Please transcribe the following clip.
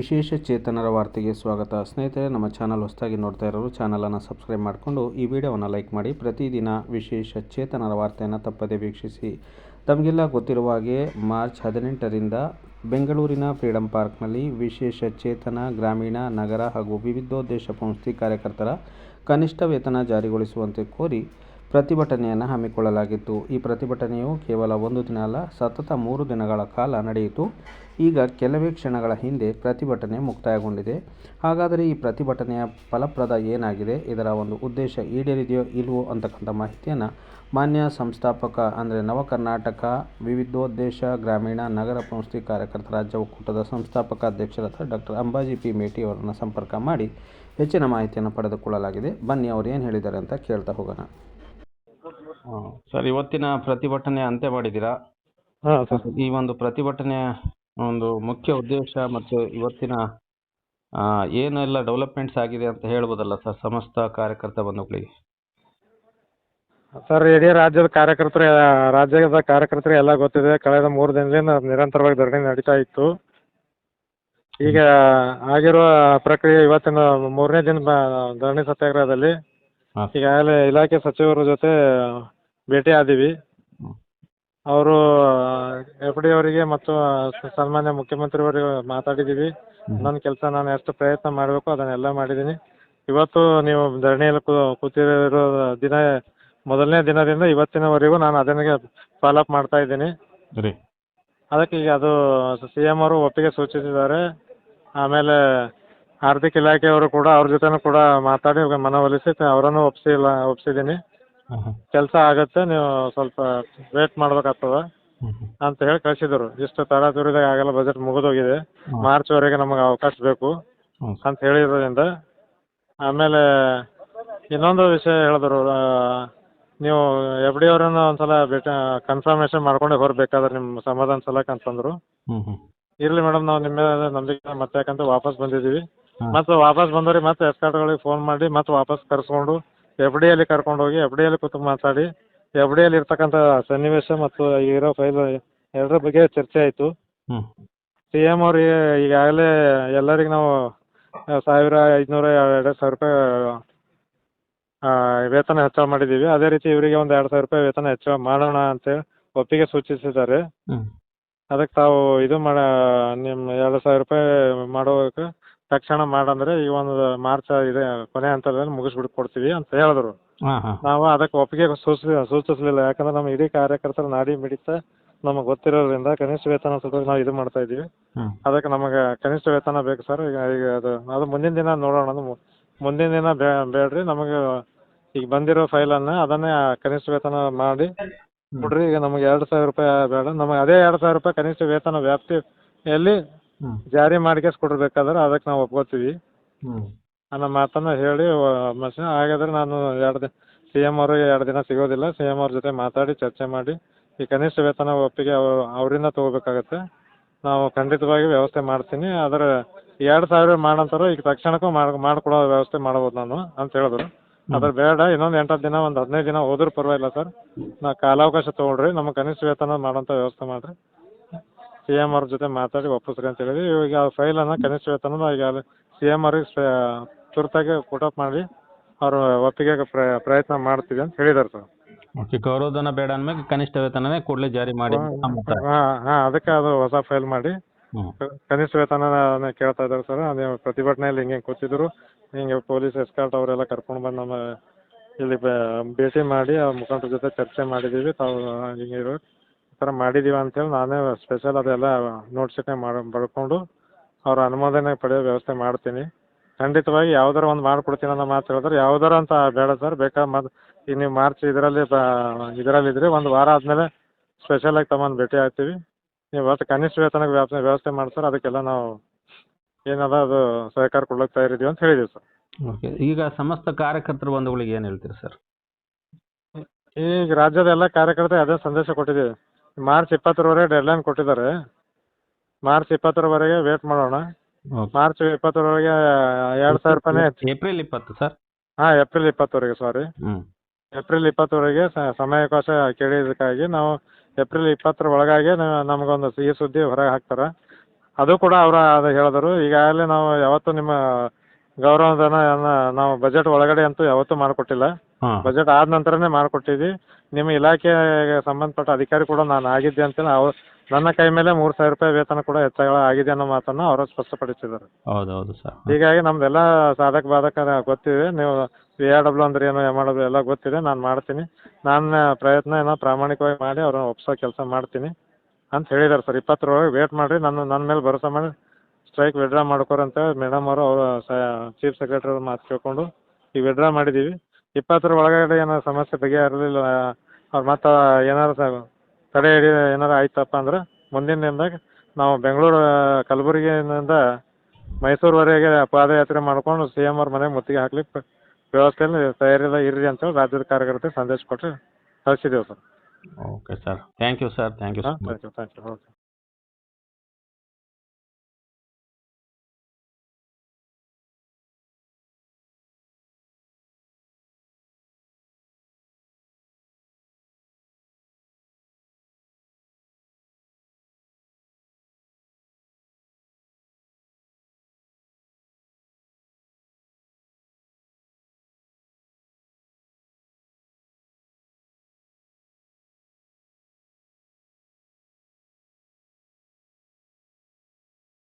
ವಿಶೇಷ ಚೇತನರ ವಾರ್ತೆಗೆ ಸ್ವಾಗತ. ಸ್ನೇಹಿತರೆ, ನಮ್ಮ ಚಾನಲ್ ಹೊಸದಾಗಿ ನೋಡ್ತಾ ಇರೋರು ಚಾನಲನ್ನು ಸಬ್ಸ್ಕ್ರೈಬ್ ಮಾಡಿಕೊಂಡು ಈ ವಿಡಿಯೋವನ್ನು ಲೈಕ್ ಮಾಡಿ, ಪ್ರತಿದಿನ ವಿಶೇಷ ಚೇತನರ ವಾರ್ತೆಯನ್ನು ತಪ್ಪದೇ ವೀಕ್ಷಿಸಿ. ತಮಗೆಲ್ಲ ಗೊತ್ತಿರುವ ಹಾಗೆ ಮಾರ್ಚ್ ಹದಿನೆಂಟರಿಂದ ಬೆಂಗಳೂರಿನ ಫ್ರೀಡಂ ಪಾರ್ಕ್ನಲ್ಲಿ ವಿಶೇಷ ಚೇತನ ಗ್ರಾಮೀಣ ನಗರ ಹಾಗೂ ವಿವಿಧೋದ್ದೇಶ ಸಂಸ್ಥೆ ಕಾರ್ಯಕರ್ತರ ಕನಿಷ್ಠ ವೇತನ ಜಾರಿಗೊಳಿಸುವಂತೆ ಕೋರಿ ಪ್ರತಿಭಟನೆಯನ್ನು ಹಮ್ಮಿಕೊಳ್ಳಲಾಗಿತ್ತು. ಈ ಪ್ರತಿಭಟನೆಯು ಕೇವಲ ಒಂದು ದಿನ ಅಲ್ಲ, ಸತತ ಮೂರು ದಿನಗಳ ಕಾಲ ನಡೆಯಿತು. ಈಗ ಕೆಲವೇ ಕ್ಷಣಗಳ ಹಿಂದೆ ಪ್ರತಿಭಟನೆ ಮುಕ್ತಾಯಗೊಂಡಿದೆ. ಹಾಗಾದರೆ ಈ ಪ್ರತಿಭಟನೆಯ ಫಲಪ್ರದ ಏನಾಗಿದೆ? ಇದರ ಒಂದು ಉದ್ದೇಶ ಈಡೇರಿದೆಯೋ ಇಲ್ವೋ ಅಂತಕ್ಕಂಥ ಮಾಹಿತಿಯನ್ನು ಮಾನ್ಯ ಸಂಸ್ಥಾಪಕ ಅಂದರೆ ನವ ಕರ್ನಾಟಕ ವಿವಿಧೋದ್ದೇಶ ಗ್ರಾಮೀಣ ನಗರ ಸಂಸ್ಥೆ ಕಾರ್ಯಕರ್ತ ರಾಜ್ಯ ಒಕ್ಕೂಟದ ಸಂಸ್ಥಾಪಕ ಅಧ್ಯಕ್ಷರಾದ ಡಾಕ್ಟರ್ ಅಂಬಾಜಿ ಪಿ. ಮೇಟಿ ಅವರನ್ನು ಸಂಪರ್ಕ ಮಾಡಿ ಹೆಚ್ಚಿನ ಮಾಹಿತಿಯನ್ನು ಪಡೆದುಕೊಳ್ಳಲಾಗಿದೆ. ಬನ್ನಿ ಅವರು ಏನು ಹೇಳಿದ್ದಾರೆ ಅಂತ ಕೇಳ್ತಾ ಹೋಗೋಣ. ಸರ್ ಇವತ್ತಿನ ಪ್ರತಿಭಟನೆ ಅಂತ್ಯ ಮಾಡಿದ್ದೀರಾ? ಹಾಂ ಸರ್. ಈ ಒಂದು ಪ್ರತಿಭಟನೆಯ ಒಂದು ಮುಖ್ಯ ಉದ್ದೇಶ ಮತ್ತು ಇವತ್ತಿನ ಆ, ಏನೆಲ್ಲ ಡೆವಲಪ್ಮೆಂಟ್ಸ್ ಆಗಿದೆ ಅಂತ ಹೇಳ್ಬೋದಲ್ಲ ಸರ್ ಸಮಸ್ತ ಕಾರ್ಯಕರ್ತ ಬಂಧುಗಳಿಗೆ? ಸರ್ ಇಡೀ ರಾಜ್ಯದ ಕಾರ್ಯಕರ್ತರು ರಾಜ್ಯದ ಕಾರ್ಯಕರ್ತರು ಎಲ್ಲ ಗೊತ್ತಿದೆ. ಕಳೆದ ಮೂರು ದಿನದಿಂದ ನಿರಂತರವಾಗಿ ಧರಣಿ ನಡೀತಾ ಇತ್ತು. ಈಗ ಆಗಿರುವ ಪ್ರಕ್ರಿಯೆ ಇವತ್ತಿನ ಮೂರನೇ ದಿನ ಬ- ಧರಣಿ ಸತ್ಯಾಗ್ರಹದಲ್ಲಿ ಹಾಂ. ಈಗಾಗಲೇ ಇಲಾಖೆ ಸಚಿವರ ಜೊತೆ ಭೇಟಿ ಆದೀವಿ. ಅವರು ಎಫ್ ಡಿ ಅವರಿಗೆ ಮತ್ತು ಸನ್ಮಾನ್ಯ ಮುಖ್ಯಮಂತ್ರಿಯವರಿಗೆ ಮಾತಾಡಿದ್ದೀವಿ ನನ್ನ ಕೆಲಸ ನಾನು ಎಷ್ಟು ಪ್ರಯತ್ನ ಮಾಡಬೇಕು ಅದನ್ನೆಲ್ಲ ಮಾಡಿದ್ದೀನಿ ಇವತ್ತು ನೀವು ಧರಣಿಯಲ್ಲಿ ಕೂತಿರೋ ದಿನ ಮೊದಲನೇ ದಿನದಿಂದ ಇವತ್ತಿನವರೆಗೂ ನಾನು ಅದನ್ನೇ ಫಾಲೋಅಪ್ ಮಾಡ್ತಾ ಇದ್ದೀನಿ. ಅದಕ್ಕೆ ಈಗ ಅದು ಸಿ ಎಂ ಅವರು ಒಪ್ಪಿಗೆ ಸೂಚಿಸಿದ್ದಾರೆ. ಆಮೇಲೆ ಆರ್ಥಿಕ ಇಲಾಖೆಯವರು ಕೂಡ ಅವ್ರ ಜೊತೆನೂ ಕೂಡ ಮಾತಾಡಿ ಮನವೊಲಿಸಿ ಅವರನ್ನು ಹಾಂ ಹಾಂ ಕೆಲಸ ಆಗುತ್ತೆ ನೀವು ಸ್ವಲ್ಪ ವೇಟ್ ಮಾಡ್ಬೇಕಾಗ್ತದೆ. ಅಂತ ಹೇಳಿ ಕಳಿಸಿದ್ರು. ಇಷ್ಟು ತರಾತುರಿದಾಗ ಆಗಲ್ಲ ಬಜೆಟ್ ಮುಗಿದೋಗಿದೆ. ಮಾರ್ಚ್ ವರೆಗೆ ನಮಗೆ ಅವಕಾಶ ಬೇಕು ಅಂತ ಹೇಳಿರೋದ್ರಿಂದ. ಆಮೇಲೆ ಇನ್ನೊಂದು ವಿಷಯ ಹೇಳಿದ್ರು ನೀವು ಎಫ್ ಡಿ ಅವರನ್ನು ಒಂದ್ಸಲ ಭೇಟಿ ಕನ್ಫರ್ಮೇಷನ್ ಮಾಡ್ಕೊಂಡೆ ಹೊರಬೇಕಾದ್ರೆ ನಿಮ್ಮ ಸಮಾಧಾನ ಸಲಕ್ಕೆ ಅಂತಂದ್ರು. ಇರ್ಲಿ ಮೇಡಮ್ ನಾವು ನಿಮ್ಮ ಮೇಲೆ ನಂಬಿಕೆ ಮತ್ತೆ ಯಾಕಂತ ವಾಪಸ್ ಬಂದಿದ್ದೀವಿ. ಹ್ಮ್. ಮತ್ತೆ ವಾಪಸ್ ಬಂದವ್ರಿಗೆ ಮತ್ತೆ ಎಸ್ಕಾರ್ಟ್ಗಳಿಗೆ ಫೋನ್ ಮಾಡಿ ಮತ್ತೆ ವಾಪಸ್ ಕರ್ಸ್ಕೊಂಡು ಎಫ್ ಡಿಯಲ್ಲಿ ಕರ್ಕೊಂಡು ಹೋಗಿ ಎಫ್ ಡಿಯಲ್ಲಿ ಕೂತು ಮಾತಾಡಿ ಎಫ್ ಡಿಯಲ್ಲಿ ಇರ್ತಕ್ಕಂಥ ಸನ್ನಿವೇಶ ಮತ್ತು ಇರೋ ಫೈಲ್ ಎರಡರ ಬಗ್ಗೆ ಚರ್ಚೆ ಆಯ್ತು. ಸಿಎಂ ಸಿ ಎಂ ಅವ್ರಿಗೆ ಈಗಾಗಲೇ ಎಲ್ಲರಿಗೆ ನಾವು ಸಾವಿರ ಐದುನೂರ ಎರಡು ಸಾವಿರ ರೂಪಾಯಿ ಆ, ವೇತನ ಹೆಚ್ಚಳ ಮಾಡಿದ್ದೀವಿ ಅದೇ ರೀತಿ ಇವರಿಗೆ ಒಂದು ಎರಡು ಸಾವಿರ ರೂಪಾಯಿ ವೇತನ ಹೆಚ್ಚಳ ಮಾಡೋಣ ಅಂತೇಳಿ ಒಪ್ಪಿಗೆ ಸೂಚಿಸಿದ್ದಾರೆ. ಅದಕ್ಕೆ ತಾವು ಇದು ಮಾಡ ನಿಮ್ಮ ಎರಡು ಸಾವಿರ ರೂಪಾಯಿ ಮಾಡೋಕೆ ತಕ್ಷಣ ಮಾಡಂದ್ರೆ ಈ ಒಂದು ಮಾರ್ಚ್ ಇದೆ ಕೊನೆ ಹಂತದಲ್ಲಿ ಮುಗಿಸ್ಬಿಟ್ಟು ಕೊಡ್ತೀವಿ ಅಂತ ಹೇಳಿದ್ರು. ಹಾಂ ಹಾಂ. ನಾವು ಅದಕ್ಕೆ ಒಪ್ಪಿಗೆ ಸೂಚಿಸಿ ಸೂಚಿಸಲಿಲ್ಲ. ಯಾಕಂದ್ರೆ ನಮ್ಮ ಇಡೀ ಕಾರ್ಯಕರ್ತರ ನಾಡಿ ಮಿಡಿತ ನಮಗೆ ಗೊತ್ತಿರೋದ್ರಿಂದ ಕನಿಷ್ಠ ವೇತನ ಸ್ವಲ್ಪ ನಾವು ಇದು ಮಾಡ್ತಾ ಇದೀವಿ ಅದಕ್ಕೆ ನಮಗೆ ಕನಿಷ್ಠ ವೇತನ ಬೇಕು ಸರ್. ಈಗ ಈಗ ಅದು ಅದು ಮುಂದಿನ ದಿನ ನೋಡೋಣ. ಅದು ಮು- ಮುಂದಿನ ದಿನ ಬೇ ಬೇಡ್ರಿ. ನಮಗೆ ಈಗ ಬಂದಿರೋ ಫೈಲನ್ನು ಅದನ್ನೇ ಕನಿಷ್ಠ ವೇತನ ಮಾಡಿ ಕೊಡ್ರಿ. ಈಗ ನಮಗೆ ಎರಡು ಸಾವಿರ ರೂಪಾಯಿ ಬೇಡ. ನಮಗೆ ಅದೇ ಎರಡು ಸಾವಿರ ರೂಪಾಯಿ ಕನಿಷ್ಠ ವೇತನ ವ್ಯಾಪ್ತಿಯಲ್ಲಿ ಜಾರಿ ಮಾಡ್ಕೇಸ್ ಕೊಡ್ಬೇಕಾದ್ರೆ ಅದಕ್ಕೆ ನಾವು ಒಪ್ಕೋತೀವಿ. ಅನ್ನೋ ಮಾತನ್ನ ಹೇಳಿ ಮನುಷ್ಯ ಹಾಗಾದ್ರೆ ನಾನು ಎರಡ್ ದಿನ ಸಿ ಎಂ ಅವ್ರಿಗೆ ಎರಡು ದಿನ ಸಿಗೋದಿಲ್ಲ. ಸಿ ಎಂ ಅವ್ರ ಜೊತೆ ಮಾತಾಡಿ ಚರ್ಚೆ ಮಾಡಿ ಈ ಕನಿಷ್ಠ ವೇತನ ಒಪ್ಪಿಗೆ ಅವ್ರು ಅವರಿಂದ ತಗೋಬೇಕಾಗತ್ತೆ. ನಾವು ಖಂಡಿತವಾಗಿ ವ್ಯವಸ್ಥೆ ಮಾಡ್ತೀನಿ. ಆದ್ರ ಎರಡು ಸಾವಿರ ಮಾಡಂತಾರ ಈಗ ತಕ್ಷಣಕ್ಕೂ ಮಾಡಿ ಮಾಡಿಕೊಡೋ ವ್ಯವಸ್ಥೆ ಮಾಡ್ಬೋದು ನಾನು ಅಂತ ಹೇಳಿದ್ರು. ಅದ್ರ ಬೇಡ ಇನ್ನೊಂದು ಎಂಟತ್ತು ದಿನ ಒಂದು ಹದಿನೈದು ದಿನ ಹೋದ್ರೂ ಪರವಾಗಿಲ್ಲ ಸರ್. ನಾ ಕಾಲಾವಕಾಶ ತೊಗೊಳ್ರಿ ನಮ್ಮ ಕನಿಷ್ಠ ವೇತನ ಮಾಡೋಂಥ ವ್ಯವಸ್ಥೆ ಮಾಡಿರಿ. ಸಿ ಎಂ ಜೊತೆ ಮಾತಾಡಿ ಒಪ್ಪಿಸ್ರಿ ಅಂತ ಹೇಳಿದ್ವಿ ಇವಾಗ ಆ ಅನ್ನ ಕನಿಷ್ಠ ವೇತನ ಈಗ ಸಿ ಎಂ ಅವ್ರಿಗೆ ತುರ್ತಾಗಿ ಪುಟಪ್ ಮಾಡಿ ಅವರು ಒಪ್ಪಿಗೆ ಪ್ರ ಪ್ರಯತ್ನ ಮಾಡ್ತೀವಿ ಅಂತ ಹೇಳಿದಾರೆ ಸರ್. ಓಕೆ ಗೌರವಧನ ಬೇಡ ಅಂದ್ಮೇಲೆ ಕನಿಷ್ಠ ವೇತನನೇ ಕೂಡಲೇ ಜಾರಿ ಮಾಡಿ. ಹಾಂ ಹಾಂ ಅದಕ್ಕೆ ಅದು ಹೊಸ ಫೈಲ್ ಮಾಡಿ. ಕನಿಷ್ಠ ವೇತನ ಕೇಳ್ತಾ ಇದ್ದಾರೆ ಸರ್. ಅದೇ ಪ್ರತಿಭಟನೆಯಲ್ಲಿ ಹಿಂಗೆ ಕೂತಿದ್ರು. ಹಿಂಗೆ ಪೊಲೀಸ್ ಎಸ್ಕಾರ್ಟ್ ಅವರೆಲ್ಲ ಕರ್ಕೊಂಡು ಬಂದು ನಮ್ಮ ಇಲ್ಲಿ ಭೇಟಿ ಮಾಡಿ ಆ ಮುಖಂಡರ ಜೊತೆ ಚರ್ಚೆ ಮಾಡಿದ್ದೀವಿ ತಾವು ಹಿಂಗೆ ಇರೋ ಈ ಥರ ಮಾಡಿದ್ದೀವಿ ಅಂತೇಳಿ ನಾನೇ ಸ್ಪೆಷಲ್ ಅದೆಲ್ಲ ನೋಟ್ ಶೀಟ್ನಾಗ ಮಾಡಿ ಬರ್ಕೊಂಡು ಅವ್ರ ಅನುಮೋದನೆ ಪಡೆಯೋ ವ್ಯವಸ್ಥೆ ಮಾಡ್ತೀನಿ. ಖಂಡಿತವಾಗಿ ಯಾವ್ದಾರ ಒಂದು ಮಾಡ್ಕೊಡ್ತೀನಿ ಅನ್ನೋ ಮಾತು ಹೇಳಿದ್ರೆ ಯಾವ್ದಾರ ಅಂತ ಬೇಡ ಸರ್ ಬೇಕಾದ್ರೆ ಮತ್ತು ಈಗ ನೀವು ಮಾರ್ಚ್ ಇದರಲ್ಲಿ ಇದರಲ್ಲಿ ಇದ್ರಿ ಒಂದು ವಾರ ಆದಮೇಲೆ ಸ್ಪೆಷಲಾಗಿ ತಮ್ಮನ್ನು ಭೇಟಿ ಆಗ್ತೀವಿ. ನೀವು ಒಟ್ಟು ಕನಿಷ್ಠ ವೇತನಕ್ಕೆ ವ್ಯವಸ್ಥೆ ಸರ್ ಅದಕ್ಕೆಲ್ಲ ನಾವು ಏನದ ಅದು ಸಹಕಾರ ಕೊಡ್ಲಿಕ್ಕೆ ತಯಾರಿದ್ದೀವಿ ಅಂತ ಹೇಳಿದ್ದೀವಿ ಸರ್ ಓಕೆ ಈಗ ಸಮಸ್ತ ಕಾರ್ಯಕರ್ತರ ಬಂಧುಗಳಿಗೆ ಏನು ಹೇಳ್ತೀರಿ ಸರ್ ಈಗ ರಾಜ್ಯದ ಎಲ್ಲ ಕಾರ್ಯಕರ್ತರು ಅದೇ ಸಂದೇಶ ಕೊಟ್ಟಿದ್ದೀವಿ. ಮಾರ್ಚ್ ಇಪ್ಪತ್ತರವರೆಗೆ ಡೆಡ್ಲೈನ್ ಕೊಟ್ಟಿದ್ದಾರೆ. ಮಾರ್ಚ್ ಇಪ್ಪತ್ತರವರೆಗೆ ವೇಟ್ ಮಾಡೋಣ. ಮಾರ್ಚ್ ಇಪ್ಪತ್ತರವರೆಗೆ ಎರಡು ಸಾವಿರ ರೂಪಾಯಿನೇ ಏಪ್ರಿಲ್ ಇಪ್ಪತ್ತು ಸರ್? ಹಾಂ ಏಪ್ರಿಲ್ ಇಪ್ಪತ್ತರವರೆಗೆ ಸಾರಿ ಏಪ್ರಿಲ್ ಇಪ್ಪತ್ತರವರೆಗೆ ಸಮಯ ಸಮಯಾವಕಾಶ ಕೇಳಿದ್ದಕ್ಕಾಗಿ ನಾವು ಏಪ್ರಿಲ್ ಇಪ್ಪತ್ತರ ಒಳಗಾಗಿ ನಮಗೊಂದು ಸಿಹಿ ಸುದ್ದಿ ಹೊರಗೆ ಹಾಕ್ತಾರೆ. ಅದು ಕೂಡ ಅವರು ಅದು ಹೇಳಿದ್ರು. ಈಗಾಗಲೇ ನಾವು ಯಾವತ್ತೂ ನಿಮ್ಮ ಗೌರವಧನ ನಾವು ಬಜೆಟ್ ಒಳಗಡೆ ಅಂತೂ ಯಾವತ್ತೂ ಮಾಡಿಕೊಟ್ಟಿಲ್ಲ. ಹಾಂ. ಬಜೆಟ್ ಆದ ನಂತರನೇ ಮಾಡಿಕೊಟ್ಟಿದ್ವಿ. ನಿಮ್ಮ ಇಲಾಖೆಗೆ ಸಂಬಂಧಪಟ್ಟ ಅಧಿಕಾರಿ ಕೂಡ ನಾನು ಆಗಿದ್ದೆ ಅಂತ ಅವ್ರು ನನ್ನ ಕೈ ಮೇಲೆ ಮೂರು ಸಾವಿರ ರೂಪಾಯಿ ವೇತನ ಕೂಡ ಹೆಚ್ಚಳ ಆಗಿದೆ ಅನ್ನೋ ಮಾತನ್ನ ಅವರು ಸ್ಪಷ್ಟಪಡಿಸಿದ್ದಾರೆ. ಸರ್. ಹೀಗಾಗಿ ನಮ್ದೆಲ್ಲ ಸಾಧಕ ಬಾಧಕ ಗೊತ್ತಿದೆ. ನೀವು ವಿ ಆರ್ ಡಬ್ಲ್ಯೂ ಅಂದ್ರೆ ಏನು ಎಂ ಆರ್ ಡಬ್ಲ್ಯೂ ಎಲ್ಲ ಗೊತ್ತಿದೆ. ನಾನು ಮಾಡ್ತೀನಿ. ನನ್ನ ಪ್ರಯತ್ನ ಏನೋ ಪ್ರಾಮಾಣಿಕವಾಗಿ ಮಾಡಿ ಅವ್ರನ್ನ ಒಪ್ಸೋ ಕೆಲಸ ಮಾಡ್ತೀನಿ ಅಂತ ಹೇಳಿದ್ದಾರೆ ಸರ್. ಇಪ್ಪತ್ತರೊಳಗೆ ವೇಟ್ ಮಾಡಿರಿ. ನನ್ನ ನನ್ನ ಮೇಲೆ ಭರೋಸಾ ಮಾಡಿ ಸ್ಟ್ರೈಕ್ ವಿಡ್ರಾ ಮಾಡ್ಕೋರಂತ ಅಂತ ಮೇಡಮ್ ಅವರು ಅವರು ಚೀಫ್ ಸೆಕ್ರೆಟರಿ ಅವ್ರ ಮಾತು ಕೇಳ್ಕೊಂಡು ಈಗ ವಿಡ್ರಾ ಮಾಡಿದ್ದೀವಿ. ಇಪ್ಪತ್ತರ ಒಳಗಡೆ ಏನಾರು ಸಮಸ್ಯೆ ಬಗೆಹರಿಲಿಲ್ಲ ಅವ್ರು ಮತ್ತ ಏನಾರು ತಡೆ ಹಿಡಿ ಏನಾರು ಆಯ್ತಪ್ಪ ಅಂದ್ರೆ ಮುಂದಿನ ದಿನದಾಗ ನಾವು ಬೆಂಗಳೂರು ಕಲಬುರಗಿಯಿಂದ ಮೈಸೂರುವರೆಗೆ ಪಾದಯಾತ್ರೆ ಮಾಡ್ಕೊಂಡು ಸಿ ಎಂ ಅವ್ರ ಮನೆಗೆ ಮುತ್ತಿಗೆ ಹಾಕ್ಲಿಕ್ಕೆ ವ್ಯವಸ್ಥೆಯಲ್ಲಿ ತಯಾರಿಲ್ಲ ಇರ್ರಿ ಅಂತೇಳಿ ರಾಜ್ಯದ ಕಾರ್ಯಕರ್ತರಿಗೆ ಸಂದೇಶ ಕೊಟ್ಟು ಕಳಿಸಿದ್ದೇವೆ sir. Okay sir thank you sir thank you sir thank you thank you okay